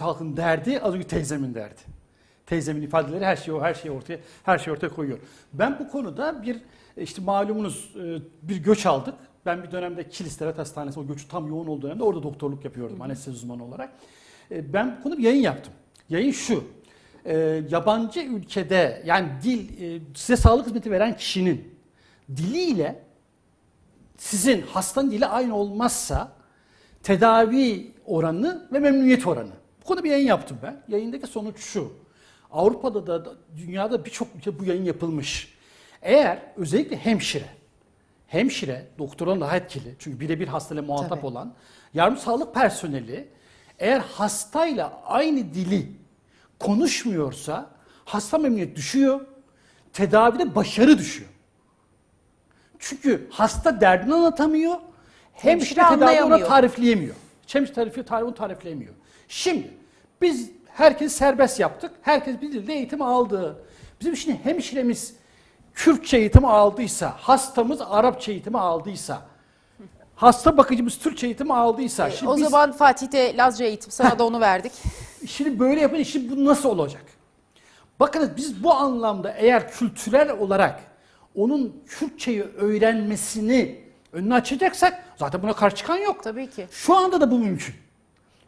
Kürt halkının derdi az önce teyzemin derdi. Teyzemin ifadeleri her şeyi her şeyi ortaya her şeyi ortaya koyuyor. Ben bu konuda bir işte malumunuz e, bir göç aldık. Ben bir dönemde Kilis Devlet Hastanesi o göçü tam yoğun olduğu dönemde orada doktorluk yapıyordum anestezi uzmanı olarak. E, Ben bu konuda bir yayın yaptım. Yayın şu. e, Yabancı ülkede yani dil e, size sağlık hizmeti veren kişinin diliyle sizin hastanın dili aynı olmazsa tedavi oranı ve memnuniyet oranı. Konuda bir yayın yaptım ben. Yayındaki sonuç şu. Avrupa'da da da dünyada birçok ülke bu yayın yapılmış. Eğer özellikle hemşire, hemşire doktordan daha etkili çünkü birebir hastayla muhatap Tabii. olan yardım sağlık personeli eğer hastayla aynı dili konuşmuyorsa hasta memnuniyet düşüyor, tedavide başarı düşüyor. Çünkü hasta derdini anlatamıyor. Hemşire tedavi ona tarifleyemiyor. Hemşire tarifi, tarif, onu tarifleyemiyor. Şimdi biz herkes serbest yaptık. Herkes bir dilde eğitim aldı. Bizim şimdi hemşiremiz Kürtçe eğitimi aldıysa, hastamız Arapça eğitimi aldıysa, hasta bakıcımız Türkçe eğitimi aldıysa, şimdi o biz- zaman Fatih'te Lazca eğitim sana da onu verdik. Şimdi böyle yapın, şimdi bu nasıl olacak? Bakınız biz bu anlamda eğer kültürel olarak onun Kürtçeyi öğrenmesini önüne açacaksak zaten buna karşı çıkan yok. Tabii ki. Şu anda da bu mümkün.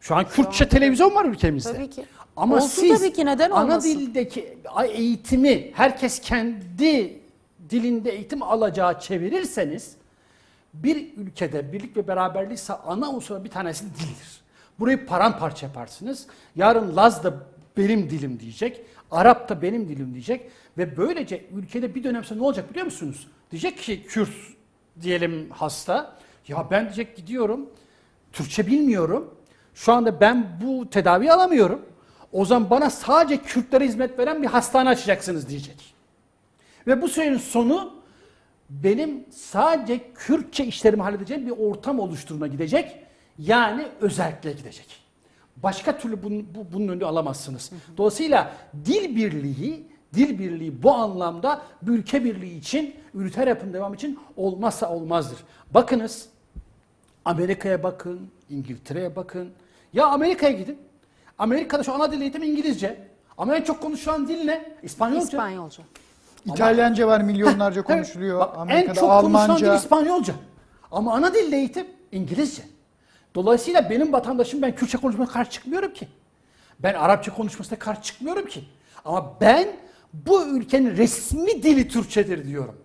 Şu an Kürtçe televizyon var ülkemizde. Tabii ki. Ama Olsun siz tabii ki, neden ana olmasın? dildeki eğitimi herkes kendi dilinde eğitim alacağı çevirirseniz bir ülkede birlik ve beraberlikse ana unsur bir tanesi dildir. Burayı paramparça yaparsınız. Yarın Laz da benim dilim diyecek. Arap da benim dilim diyecek. Ve böylece ülkede bir dönem sonra ne olacak biliyor musunuz? Diyecek ki Kürt diyelim hasta. Ya ben diyecek gidiyorum. Türkçe bilmiyorum. Şu anda ben bu tedavi alamıyorum. O zaman bana sadece Kürtlere hizmet veren bir hastane açacaksınız diyecek. Ve bu sürenin sonu benim sadece Kürtçe işlerimi halledeceğim bir ortam oluşturma gidecek. Yani özellikle gidecek. Başka türlü bunun, bu- bunun önünü alamazsınız. Dolayısıyla dil birliği, dil birliği bu anlamda bir ülke birliği için, üniter yapım devam için olmazsa olmazdır. Bakınız Amerika'ya bakın, İngiltere'ye bakın. Ya Amerika'ya gidin. Amerika'da şu ana dil eğitimi İngilizce. Ama en çok konuşulan dil ne? İspanyolca. İspanyolca. İtalyanca var milyonlarca Evet, konuşuluyor. bak, en Amerika'da çok konuşulan dil Almanca. İspanyolca. Ama ana dil eğitim İngilizce. Dolayısıyla benim vatandaşım ben Kürtçe konuşmasına karşı çıkmıyorum ki. Ben Arapça konuşmasına karşı çıkmıyorum ki. Ama ben bu ülkenin resmi dili Türkçedir diyorum.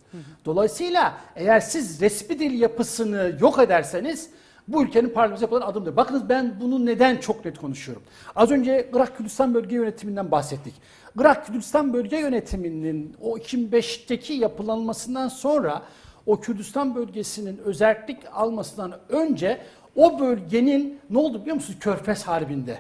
Dolayısıyla eğer siz resmi dil yapısını yok ederseniz bu ülkenin parlamentosu yapılan adımdır. Bakınız ben bunu neden çok net konuşuyorum. Az önce Irak Kürdistan Bölge Yönetiminden bahsettik. Irak Kürdistan Bölge Yönetimi'nin o 2005'teki yapılanmasından sonra o Kürdistan bölgesinin özellik almasından önce o bölgenin ne oldu biliyor musunuz Körfez Harbi'nde?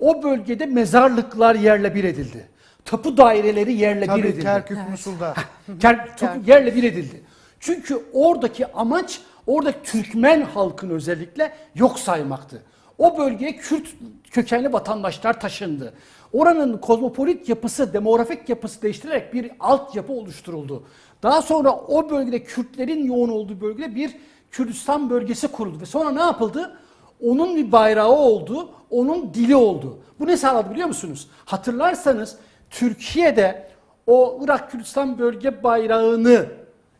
O bölgede mezarlıklar yerle bir edildi. Tapu daireleri yerle bir Tabii edildi. Kerkük Musul'da. Ker- çok yerle bir edildi. Çünkü oradaki amaç orada Türkmen halkını özellikle yok saymaktı. O bölgeye Kürt kökenli vatandaşlar taşındı. Oranın kozmopolit yapısı, demografik yapısı değiştirerek bir altyapı oluşturuldu. Daha sonra o bölgede Kürtlerin yoğun olduğu bölgede bir Kürdistan bölgesi kuruldu. Ve sonra ne yapıldı? Onun bir bayrağı oldu, onun dili oldu. Bu ne sağladı biliyor musunuz? Hatırlarsanız Türkiye'de o Irak Kürdistan bölge bayrağını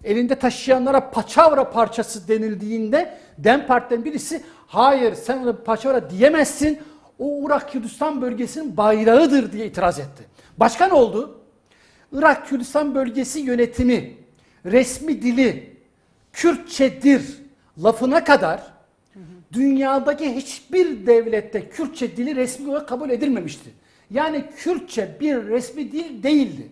elinde taşıyanlara paçavra parçası denildiğinde DEM Parti'den birisi hayır sen ona paçavra diyemezsin o Irak Kürdistan bölgesinin bayrağıdır diye itiraz etti. Başka ne oldu? Irak Kürdistan bölgesi yönetimi resmi dili Kürtçedir lafına kadar dünyadaki hiçbir devlette Kürtçe dili resmi olarak kabul edilmemişti. Yani Kürtçe bir resmi dil değildi.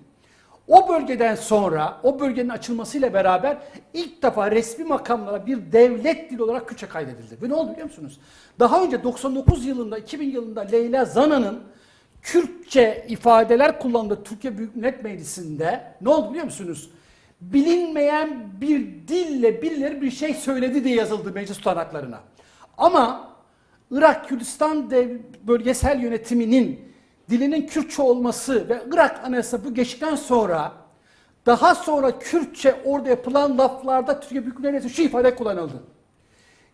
O bölgeden sonra, o bölgenin açılmasıyla beraber ilk defa resmi makamlara bir devlet dili olarak Kürtçe kaydedildi. Ve ne oldu biliyor musunuz? Daha önce 99 yılında, 2000 yılında Leyla Zana'nın Kürtçe ifadeler kullandığı Türkiye Büyük Millet Meclisi'nde ne oldu biliyor musunuz? Bilinmeyen bir dille birileri bir şey söyledi diye yazıldı meclis tutanaklarına. Ama Irak Kürdistan dev bölgesel yönetiminin dilinin Kürtçe olması ve Irak anayasası bu geçtikten sonra daha sonra Kürtçe orada yapılan laflarda Türkiye Büyük Millet Meclisi şu ifade kullanıldı.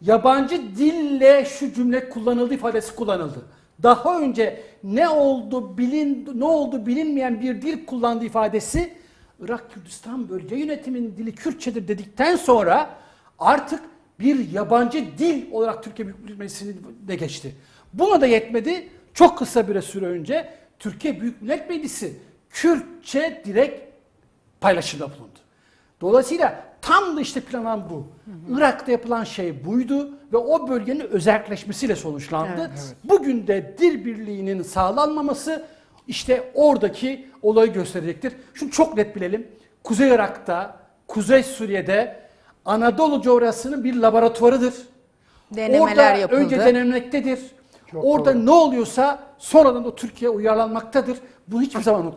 Yabancı dille şu cümle kullanıldı ifadesi kullanıldı. daha önce ne oldu bilin ne oldu bilinmeyen bir dil kullandığı ifadesi Irak Kürdistan bölge yönetiminin dili Kürtçedir dedikten sonra artık bir yabancı dil olarak Türkiye Büyük Millet Meclisi'ne geçti. Buna da yetmedi. Çok kısa bir süre önce Türkiye Büyük Millet Meclisi Kürtçe direkt paylaşımda bulundu. Dolayısıyla tam da işte planan bu. Irak'ta yapılan şey buydu ve o bölgenin özelleşmesiyle sonuçlandı. Evet. Bugün de dil birliğinin sağlanmaması işte oradaki olayı gösterecektir. Şunu çok net bilelim. Kuzey Irak'ta, Kuzey Suriye'de Anadolu coğrafyasının bir laboratuvarıdır. Denemeler Orada yapıldı. önce denemektedir. Çok Orada doğru. ne oluyorsa sonradan da Türkiye uyarlanmaktadır. Bunu hiçbir zaman unutmayın.